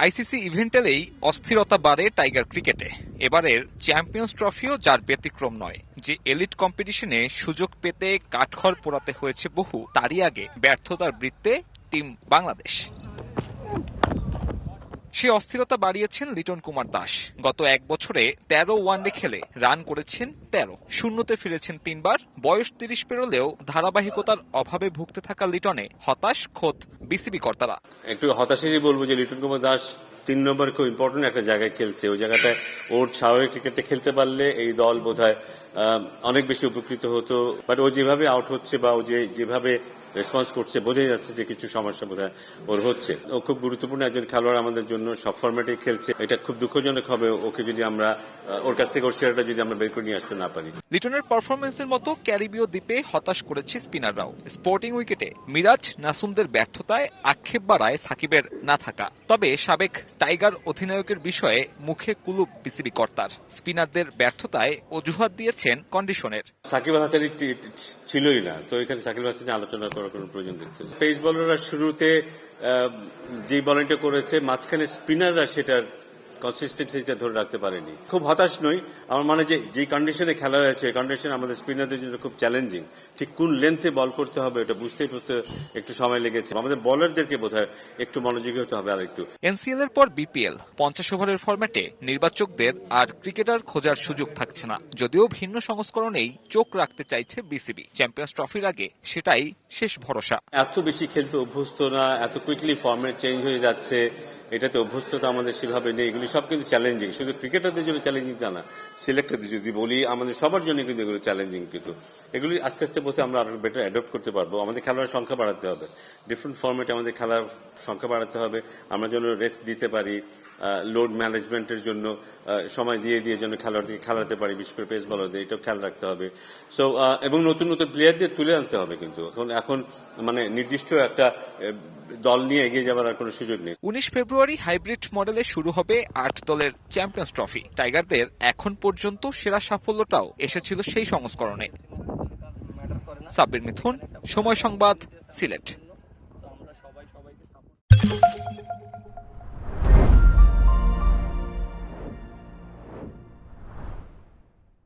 ICC ইভেন্টেলেই অস্থিরতা বাড়ে tiger ক্রিকেটে। এবারের চ্যাম্পিয়ন্স ট্রফিও যার ব্যতিক্রম নয়, যে এলিট কম্পিটিশনে সুযোগ পেতে কাঠখড় পোড়াতে হয়েছে বহু, তারই আগে ব্যর্থতার বৃত্তে টিম বাংলাদেশ। সে অস্থিরতা বাড়িয়েছেন লিটন কুমার দাস। গত এক বছরে তেরো ওয়ানডে খেলে রান করেছেন তেরো। শূন্যতে ফিরেছেন তিনবার, বয়স তিরিশ পেরোলেও ধারাবাহিকতার অভাবে ভুগতে থাকা লিটনে হতাশ, খোদ বিসিবি কর্তারা। একটু হতাশেরই বলব যে লিটন কুমার দাস তিন নম্বর খুব ইম্পর্টেন্ট একটা জায়গায় খেলছে। ওই জায়গাটায় ওর স্বাভাবিক ক্রিকেটে খেলতে পারলে এই দল বোধহয় অনেক বেশি উপকৃত হতো। বাট ও যেভাবে আউট হচ্ছে বা ও যে, যেভাবে রেসপন্স করছে বোঝাই যাচ্ছে যে কিছু সমস্যা বোধহয় ওর হচ্ছে। ও খুব গুরুত্বপূর্ণ একজন খেলোয়াড় আমাদের জন্য সব ফরম্যাটে খেলছে। এটা খুব দুঃখজনক হবে ওকে যদি আমরা ওর কাছ থেকে ওর শেয়ারটা যদি আমরা বের করে নিয়ে আসতে না পারি। লিটনের পারফরমেন্সের মতো ক্যারিবীয় দ্বীপে হতাশ করেছে স্পিনাররাও। স্পোর্টিং উইকেটে মিরাজ নাসুমদের ব্যর্থতায় আক্ষেপ বাড়ায় সাকিবের না থাকা। তবে সাবেক টাইগার অধিনায়কের বিষয়ে মুখে কুলুপ বিসিবি কর্তার। স্পিনারদের ব্যর্থতায় অজুহাত দিয়েছেন কন্ডিশনের সাকিব হাসানি ছিলই না। তো এখানে সাকিব হাসানি আলোচনা করার কোনো প্রয়োজন দেখছে পেস বলাররা শুরুতে যে বলিংটা করেছে মাঝখানে স্পিনাররা সেটার কনসিস্টেন্সিটা ধরে রাখতে পারেনি। খুব হতাশ নই। আমার মনে যে যে কন্ডিশনে খেলা হয়েছে এই কন্ডিশন আমাদের স্পিনারদের জন্য খুব চ্যালেঞ্জিং ঠিক কোন লেন্থে বল করতে হবে এটা বুঝতেই বুঝতে একটু সময় লেগেছে। আমাদের বলারদেরকে বোধহয় একটু মনোযোগী হতে হবে আর একটু এনসিএল এর পর বিপিএল পঞ্চাশ ওভারের ফরম্যাটে নির্বাচকদের আর ক্রিকেটার খোঁজার সুযোগ থাকছে না। যদিও ভিন্ন সংস্করণেই চোখ রাখতে চাইছে বিসিবি। চ্যাম্পিয়ন্স ট্রফির আগে সেটাই শেষ ভরসা। এত বেশি খেলতে অভ্যস্ত না এত কুইকলি ফর্মেট চেঞ্জ হয়ে যাচ্ছে। এটাতে অভ্যস্ততা আমাদের সেভাবে নেই, এগুলি সব কিন্তু চ্যালেঞ্জিং শুধু ক্রিকেটারদের জন্য চ্যালেঞ্জিং তা না সিলেক্টরদের যদি বলি, আমাদের সবার জন্য কিন্তু এগুলো চ্যালেঞ্জিং কিন্তু। এগুলি আস্তে আস্তে বোধহয় আমরা আরও বেটার অ্যাডপ্ট করতে পারব। আমাদের খেলার সংখ্যা বাড়াতে হবে। ডিফারেন্ট ফর্মেটে আমাদের খেলার সংখ্যা বাড়াতে হবে। আমরা যেন রেস্ট দিতে পারি লোড ম্যানেজমেন্টের জন্য সময় দিয়ে দিয়ে যেন খেলোয়াড়কে খেলাতে পারি, বিশেষ করে পেস বলারদের এটাও খেয়াল রাখতে হবে। সো এবং নতুন নতুন প্লেয়ারদের তুলে আনতে হবে কিন্তু। এখন এখন মানে নির্দিষ্ট একটা দল নিয়ে এগিয়ে যাওয়ার আর কোনো সুযোগ নেই। উনিশ ফেব্রুয়ারি হাইব্রিড মডেলে শুরু হবে আট দলের চ্যাম্পিয়ন্স ট্রফি। টাইগারদের এখন পর্যন্ত সেরা সাফল্যটাও এসেছিল সেই সংস্করণে। সাব্বির মিথুন, সময় সংবাদ, সিলেট।